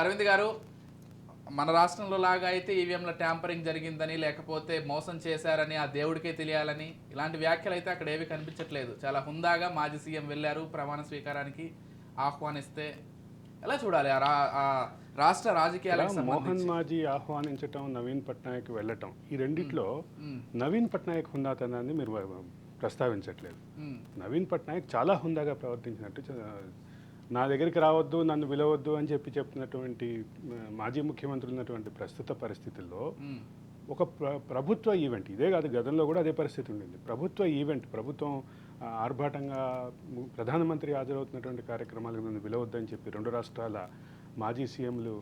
అరవింద్ గారు మన రాష్ట్రంలో లాగా అయితే ఈవీఎంల ట్యాంపరింగ్ జరిగిందని లేకపోతే మోసం చేశారని ఆ దేవుడికే తెలియాలని ఇలాంటి వ్యాఖ్యలు అయితే అక్కడ ఏవి కనిపించట్లేదు. చాలా హుందాగా మాజీ సీఎం వెళ్ళారు ప్రమాణ స్వీకారానికి ఆహ్వానిస్తే ఎలా చూడాలి? రాష్ట్ర రాజకీయాలకు మోహన్ మాజీ ఆహ్వానించటం నవీన్ పట్నాయక్ వెళ్ళటం ఈ రెండిట్లో. నవీన్ పట్నాయక్ హుందాతనాన్ని మీరు ప్రస్తావించట్లేదు. నవీన్ పట్నాయక్ చాలా హుందాగా ప్రవర్తించినట్టు నా దగ్గరికి రావద్దు నన్ను పిలవద్దు అని చెప్పి చెప్తున్నటువంటి మాజీ ముఖ్యమంత్రి ఉన్నటువంటి ప్రస్తుత పరిస్థితుల్లో. ఒక ప్ర ప్రభుత్వ ఈవెంట్ ఇదే కాదు గతంలో కూడా అదే పరిస్థితి ఉండింది ప్రభుత్వ ఈవెంట్ ప్రభుత్వం ఆర్భాటంగా ప్రధానమంత్రి హాజరవుతున్నటువంటి కార్యక్రమాలకు నన్ను పిలవద్దని చెప్పి రెండు రాష్ట్రాల మాజీ సీఎంలు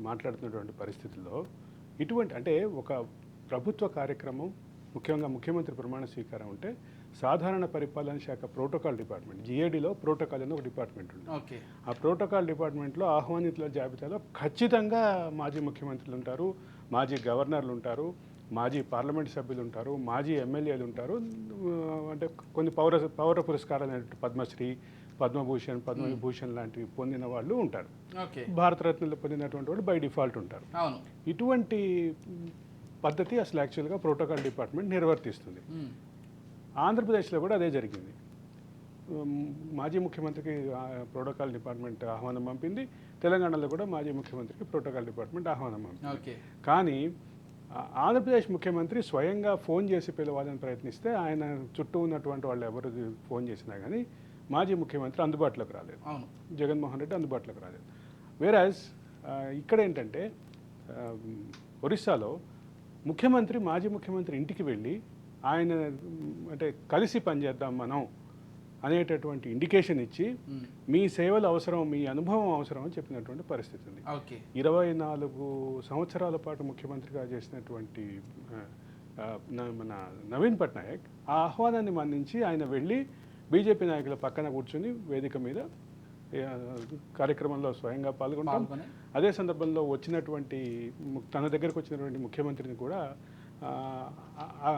మాట్లాడుతున్నటువంటి పరిస్థితుల్లో ఇటువంటి అంటే ఒక ప్రభుత్వ కార్యక్రమం ముఖ్యంగా ముఖ్యమంత్రి ప్రమాణ స్వీకారం ఉంటే సాధారణ పరిపాలన శాఖ ప్రోటోకాల్ డిపార్ట్మెంట్ జిఏడిలో ప్రోటోకాల్ అని ఒక డిపార్ట్మెంట్ ఉంది ఆ ప్రోటోకాల్ డిపార్ట్మెంట్లో ఆహ్వానితుల జాబితాలో ఖచ్చితంగా మాజీ ముఖ్యమంత్రులు ఉంటారు మాజీ గవర్నర్లు ఉంటారు మాజీ పార్లమెంట్ సభ్యులు ఉంటారు మాజీ ఎమ్మెల్యేలు ఉంటారు. అంటే కొన్ని పౌర పౌర పురస్కారాలు పద్మశ్రీ పద్మభూషణ్ పద్మవిభూషణ్ లాంటివి పొందిన వాళ్ళు ఉంటారు. భారతరత్నలు పొందినటువంటి వాళ్ళు బై డిఫాల్ట్ ఉంటారు. ఇటువంటి పద్ధతి అసలు యాక్చువల్గా ప్రోటోకాల్ డిపార్ట్మెంట్ నిర్వర్తిస్తుంది. ఆంధ్రప్రదేశ్లో కూడా అదే జరిగింది. మాజీ ముఖ్యమంత్రికి ప్రోటోకాల్ డిపార్ట్మెంట్ ఆహ్వానం పంపింది. తెలంగాణలో కూడా మాజీ ముఖ్యమంత్రికి ప్రోటోకాల్ డిపార్ట్మెంట్ ఆహ్వానం పంపింది. ఓకే. కానీ ఆంధ్రప్రదేశ్ ముఖ్యమంత్రి స్వయంగా ఫోన్ చేసి పిలవాలని ప్రయత్నిస్తే ఆయన చుట్టూ ఉన్నటువంటి వాళ్ళు ఎవరు ఫోన్ చేసినా కానీ మాజీ ముఖ్యమంత్రి అందుబాటులోకి రాలేదు. జగన్మోహన్ రెడ్డి అందుబాటులోకి రాలేదు. వేరాజ్ ఇక్కడ ఏంటంటే ఒరిస్సాలో ముఖ్యమంత్రి మాజీ ముఖ్యమంత్రి ఇంటికి వెళ్ళి ఆయన అంటే కలిసి పనిచేద్దాం మనం అనేటటువంటి ఇండికేషన్ ఇచ్చి. మీ సేవలు అవసరం మీ అనుభవం అవసరం అని చెప్పినటువంటి పరిస్థితి ఉంది. ఓకే. ఇరవై నాలుగు సంవత్సరాల పాటు ముఖ్యమంత్రిగా చేసినటువంటి మన నవీన్ పట్నాయక్ ఆ ఆహ్వానాన్ని మన్నించి ఆయన వెళ్ళి బీజేపీ నాయకుల పక్కన కూర్చుని వేదిక మీద కార్యక్రమంలో స్వయంగా పాల్గొంటాం అదే సందర్భంలో వచ్చినటువంటి తన దగ్గరకు వచ్చినటువంటి ముఖ్యమంత్రిని కూడా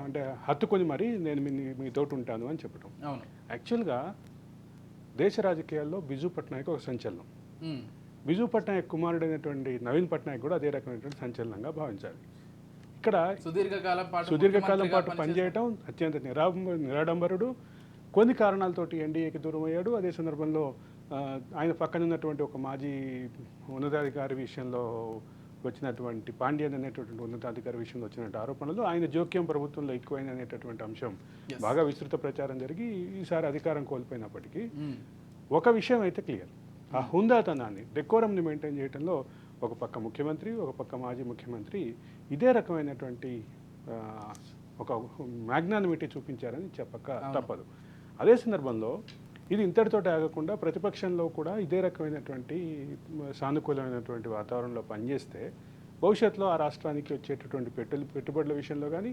అంటే హత్తుకొని మరీ నేను మీ మీ తోటి ఉంటాను అని చెప్పడం అవును. యాక్చువల్గా దేశ రాజకీయాల్లో బిజు పట్నాయక్ ఒక సంచలనం. బిజు పట్నాయక్ కుమారుడైనటువంటి నవీన్ పట్నాయక్ కూడా అదే రకమైనటువంటి సంచలనంగా భావించాలి. ఇక్కడ సుదీర్ఘకాలం పాటు సుదీర్ఘకాలం పాటు పనిచేయటం అత్యంత నిరాడంబ నిరాడంబరుడు. కొన్ని కారణాలతోటి ఎన్డీఏకి దూరం అయ్యాడు అదే సందర్భంలో ఆయన పక్కన ఉన్నటువంటి ఒక మాజీ ఉన్నతాధికారి విషయంలో వచ్చినటువంటి పాండ్యన్ అనేటటువంటి ఉన్నతాధికారి విషయంలో వచ్చినటువంటి ఆరోపణలు ఆయన జోక్యం ప్రభుత్వంలో ఎక్కువైన అనేటటువంటి అంశం. బాగా విస్తృత ప్రచారం జరిగి ఈసారి అధికారం కోల్పోయినప్పటికీ మ్మ్. ఒక విషయం అయితే క్లియర్ ఆ హుందాతనాన్ని డెకోరంని మెయింటైన్ చేయడంలో ఒక పక్క ముఖ్యమంత్రి ఒక పక్క మాజీ ముఖ్యమంత్రి ఇదే రకమైనటువంటి ఒక మ్యాగ్నానిమిటీ చూపించారని చెప్పక తప్పదు అదే సందర్భంలో ఇది ఇంతటితో ఆగకుండా ప్రతిపక్షంలో కూడా ఇదే రకమైనటువంటి సానుకూలమైనటువంటి వాతావరణంలో పనిచేస్తే భవిష్యత్తులో ఆ రాష్ట్రానికి వచ్చేటటువంటి పెట్టు పెట్టుబడుల విషయంలో కానీ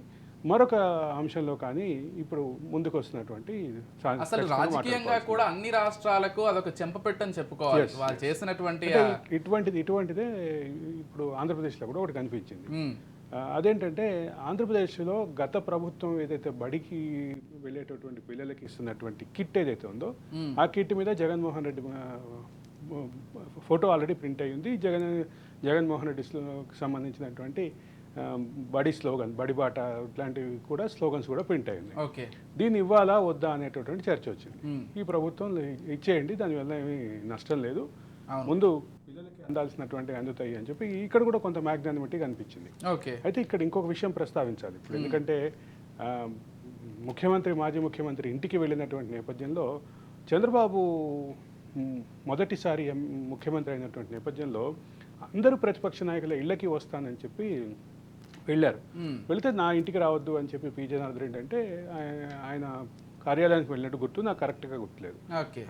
మరొక అంశంలో కానీ ఇప్పుడు ముందుకు వస్తున్నటువంటి అసలు రాజకీయంగా. కూడా అన్ని రాష్ట్రాలకు అదొక చెంపపెట్టని చెప్పుకోవాలి. వాళ్ళు చేసినటువంటి ఇటువంటిది ఇటువంటిదే ఇప్పుడు ఆంధ్రప్రదేశ్లో కూడా ఒకటి కనిపించింది. అదేంటంటే ఆంధ్రప్రదేశ్లో గత ప్రభుత్వం ఏదైతే బడికి వెళ్ళేటటువంటి పిల్లలకి ఇస్తున్నటువంటి కిట్ ఏదైతే ఉందో. ఆ కిట్ మీద Jaganmohan Reddy photo already print అయ్యి ఉంది. జగన్ జగన్మోహన్ రెడ్డి సంబంధించినటువంటి బడి స్లోగన్ బడి బాట ఇట్లాంటివి కూడా స్లోగన్స్ కూడా ప్రింట్ అయ్యింది ఓకే. దీన్ని ఇవ్వాలా వద్దా అనేటటువంటి చర్చ వచ్చింది. ఈ ప్రభుత్వం ఇచ్చేయండి దానివల్ల ఏమీ నష్టం లేదు. ముందు అందాల్సినటువంటి అందుతాయి అని చెప్పి ఇక్కడ కూడా కొంత మ్యాగ్నానిమిటీ కనిపించింది. ఓకే. అయితే ఇక్కడ ఇంకొక విషయం ప్రస్తావించాలి. ఇప్పుడు ఎందుకంటే ముఖ్యమంత్రి మాజీ ముఖ్యమంత్రి ఇంటికి వెళ్ళినటువంటి నేపథ్యంలో చంద్రబాబు మొదటిసారి ముఖ్యమంత్రి అయినటువంటి నేపథ్యంలో అందరూ ప్రతిపక్ష నాయకుల ఇళ్ళకి వస్తానని చెప్పి వెళ్ళారు. వెళితే నా ఇంటికి రావద్దు అని చెప్పి పి. జనార్దన్ రెడ్డి అంటే ఆయ- ఆయన కార్యాలయానికి వెళ్ళినట్టు గుర్తు నాకు కరెక్ట్గా గుర్తులేదు.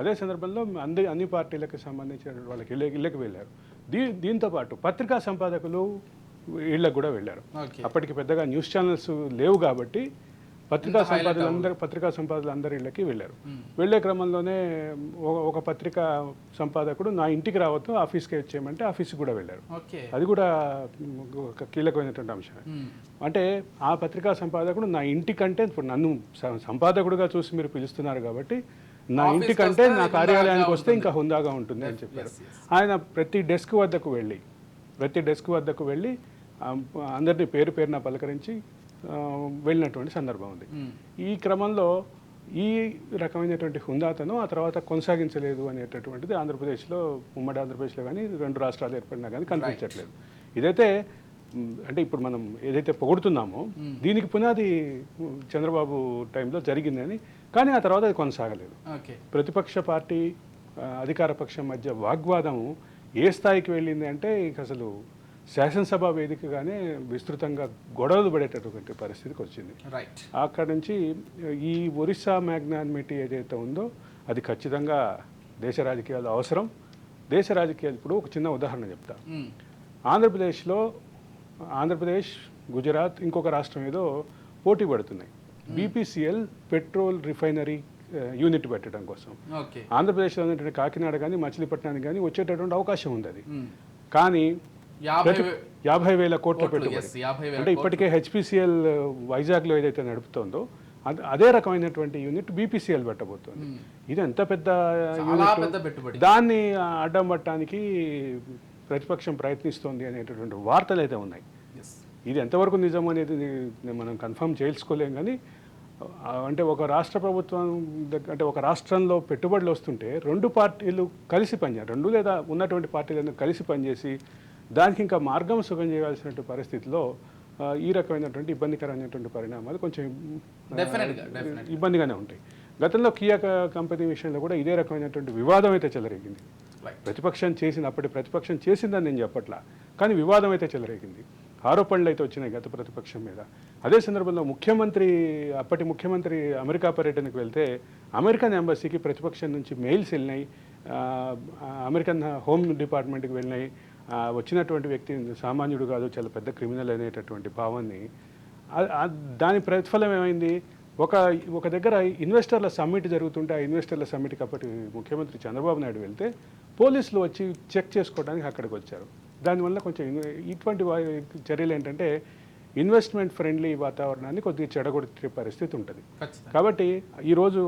అదే సందర్భంలో అన్ని అన్ని పార్టీలకు సంబంధించిన వాళ్ళకి ఇళ్ళకి ఇళ్ళకి వెళ్ళారు. దీ దీంతో పాటు పత్రికా సంపాదకులు ఇళ్ళకు కూడా వెళ్ళారు. అప్పటికి పెద్దగా న్యూస్ ఛానల్స్ లేవు కాబట్టి పత్రికా ఇంత highlight సంపాదకులు అందరు పత్రికా సంపాదకులు అందరి ఇళ్ళకి వెళ్ళారు. వెళ్ళే క్రమంలోనే ఒక- పత్రికా సంపాదకుడు నా ఇంటికి రావద్దు ఆఫీస్కి వచ్చేయమంటే ఆఫీస్కి కూడా వెళ్ళారు. అది కూడా ఒక కీలకమైనటువంటి అంశం మ్మ్. అంటే ఆ పత్రికా సంపాదకుడు నా ఇంటికంటే ఇప్పుడు నన్ను సంపాదకుడుగా చూసి మీరు పిలుస్తున్నారు కాబట్టి నా ఇంటికంటే నా కార్యాలయానికి వస్తే ఇంకా హుందాగా ఉంటుంది అని చెప్పారు. ఆయన ప్రతి డెస్క్ వద్దకు వెళ్ళి ప్రతి డెస్క్ వద్దకు వెళ్ళి అందరినీ పేరు పేరున పలకరించి వెళ్ళినటువంటి సందర్భం ఉంది. ఈ క్రమంలో ఈ రకమైనటువంటి హుందాతను ఆ తర్వాత కొనసాగించలేదు అనేటటువంటిది ఆంధ్రప్రదేశ్లో ఉమ్మడి ఆంధ్రప్రదేశ్లో కానీ రెండు రాష్ట్రాలు ఏర్పడినా కానీ కనిపించట్లేదు. ఇదైతే అంటే ఇప్పుడు మనం ఏదైతే పొగుడుతున్నామో దీనికి పునాది చంద్రబాబు టైంలో జరిగిందని కానీ ఆ తర్వాత అది కొనసాగలేదు. ఓకే. ప్రతిపక్ష పార్టీ అధికార పక్షం మధ్య వాగ్వాదం ఏ స్థాయికి వెళ్ళింది అంటే ఇక అసలు శాసనసభ వేదికగానే విస్తృతంగా గొడవలు పడేటటువంటి పరిస్థితికి వచ్చింది. అక్కడ నుంచి ఈ ఒరిస్సా మ్యాగ్నానిమిటీ ఏదైతే ఉందో అది ఖచ్చితంగా దేశ రాజకీయాలు అవసరం. దేశ రాజకీయాలు ఇప్పుడు ఒక చిన్న ఉదాహరణ చెప్తా. మ్మ్. ఆంధ్రప్రదేశ్లో ఆంధ్రప్రదేశ్ గుజరాత్ ఇంకొక రాష్ట్రం ఏదో పోటీ పడుతున్నాయి. బీపీసీఎల్ పెట్రోల్ రిఫైనరీ యూనిట్ పెట్టడం కోసం. ఆంధ్రప్రదేశ్లో ఉన్నటువంటి కాకినాడ కానీ మచిలీపట్నానికి కానీ వచ్చేటటువంటి అవకాశం ఉంది అది. మ్మ్. కానీ యాభై వేల కోట్ల పెట్టుబడి. అంటే ఇప్పటికే హెచ్పిసిఎల్ వైజాగ్లో ఏదైతే నడుపుతోందో అద- అదే రకమైనటువంటి యూనిట్ బీపీసీఎల్ పెట్టబోతోంది. ఇది ఎంత పెద్ద యూనిట్? దాన్ని అడ్డం పట్టడానికి ప్రతిపక్షం ప్రయత్నిస్తోంది అనేటటువంటి వార్తలు అయితే ఉన్నాయి. ఇది ఎంతవరకు నిజం అనేది మనం కన్ఫర్మ్ చేయించుకోలేం కానీ అంటే ఒక రాష్ట్ర ప్రభుత్వం అంటే ఒక రాష్ట్రంలో పెట్టుబడులు వస్తుంటే రెండు పార్టీలు కలిసి పనిచేయాలి రెండు లేదా ఉన్నటువంటి పార్టీలను కలిసి పనిచేసి దానికి ఇంకా మార్గం సుగం చేయాల్సినటువంటి పరిస్థితిలో ఈ రకమైనటువంటి ఇబ్బందికరమైనటువంటి పరిణామాలు కొంచెం. ఇబ్బందిగానే ఉంటాయి. గతంలో కియా కంపెనీ విషయంలో కూడా ఇదే రకమైనటువంటి వివాదం అయితే చెలరేగింది. ప్రతిపక్షం చేసిన అప్పటి ప్రతిపక్షం చేసిందని నేను చెప్పట్లా కానీ వివాదం అయితే చెలరేగింది. ఆరోపణలు అయితే వచ్చినాయి గత ప్రతిపక్షం మీద. అదే సందర్భంలో ముఖ్యమంత్రి అప్పటి ముఖ్యమంత్రి అమెరికా పర్యటనకు వెళ్తే అమెరికన్ ఎంబసీకి ప్రతిపక్షం నుంచి మెయిల్స్ వెళ్ళినాయి. అమెరికన్ హోమ్ డిపార్ట్మెంట్కి వెళ్ళినాయి. వచ్చినటువంటి వ్యక్తి సామాన్యుడు కాదు చాలా పెద్ద క్రిమినల్ అనేటటువంటి భావాన్ని. దాని ప్రతిఫలం ఏమైంది? ఒక ఒక దగ్గర ఇన్వెస్టర్ల సమ్మిట్ జరుగుతుంటే ఆ ఇన్వెస్టర్ల సమ్మిట్కి అప్పటి ముఖ్యమంత్రి చంద్రబాబు నాయుడు వెళ్తే పోలీసులు వచ్చి చెక్ చేసుకోవడానికి అక్కడికి వచ్చారు. దానివల్ల కొంచెం ఇటువంటి చర్యలు ఏంటంటే ఇన్వెస్ట్మెంట్ ఫ్రెండ్లీ వాతావరణాన్ని కొద్దిగా చెడగొట్టే పరిస్థితి ఉంటుంది. కాబట్టి ఈరోజు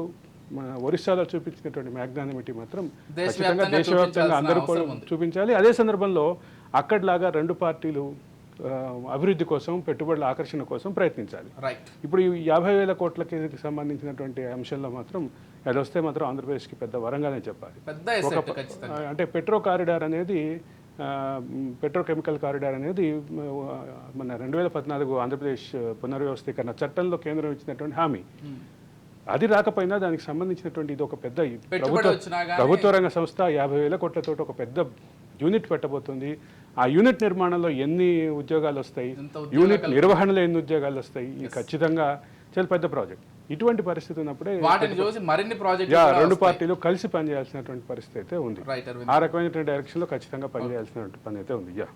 మన ఒరిస్సాలో చూపించినటువంటి మ్యాగ్నానిమిటీ మాత్రం ఖచ్చితంగా దేశవ్యాప్తంగా అందరూ కూడా. చూపించాలి. అదే సందర్భంలో అక్కడిలాగా రెండు పార్టీలు అభివృద్ధి కోసం పెట్టుబడుల ఆకర్షణ కోసం ప్రయత్నించాలి. ఇప్పుడు ఈ యాభై వేల కోట్లకి సంబంధించినటువంటి అంశంలో మాత్రం అది వస్తే మాత్రం ఆంధ్రప్రదేశ్కి పెద్ద వరంగానే చెప్పాలి. ఒక అంటే పెట్రో కారిడార్ అనేది పెట్రోకెమికల్ కారిడార్ అనేది మన రెండు వేల పద్నాలుగు ఆంధ్రప్రదేశ్ పునర్వ్యవస్థీకరణ చట్టంలో కేంద్రం ఇచ్చినటువంటి హామీ. మ్మ్. అది రాకపోయినా దానికి సంబంధించినటువంటి ఇది ఒక పెద్ద ప్రభుత్వ ప్రభుత్వ రంగ సంస్థ యాభై వేల కోట్లతో ఒక పెద్ద యూనిట్ పెట్టబోతుంది. ఆ యూనిట్ నిర్మాణంలో ఎన్ని ఉద్యోగాలు వస్తాయి? యూనిట్ నిర్వహణలో ఎన్ని ఉద్యోగాలు వస్తాయి? ఇది ఖచ్చితంగా చాలా పెద్ద ప్రాజెక్ట్. ఇటువంటి పరిస్థితి ఉన్నప్పుడే వాటిని చూసి మరిన్ని ప్రాజెక్ట్ యా రెండు పార్టీలు కలిసి పనిచేయాల్సినటువంటి పరిస్థితి అయితే ఉంది. ఆ రకమైనటువంటి డైరెక్షన్లో ఖచ్చితంగా పనిచేయాల్సినటువంటి పని అయితే ఉంది. యా.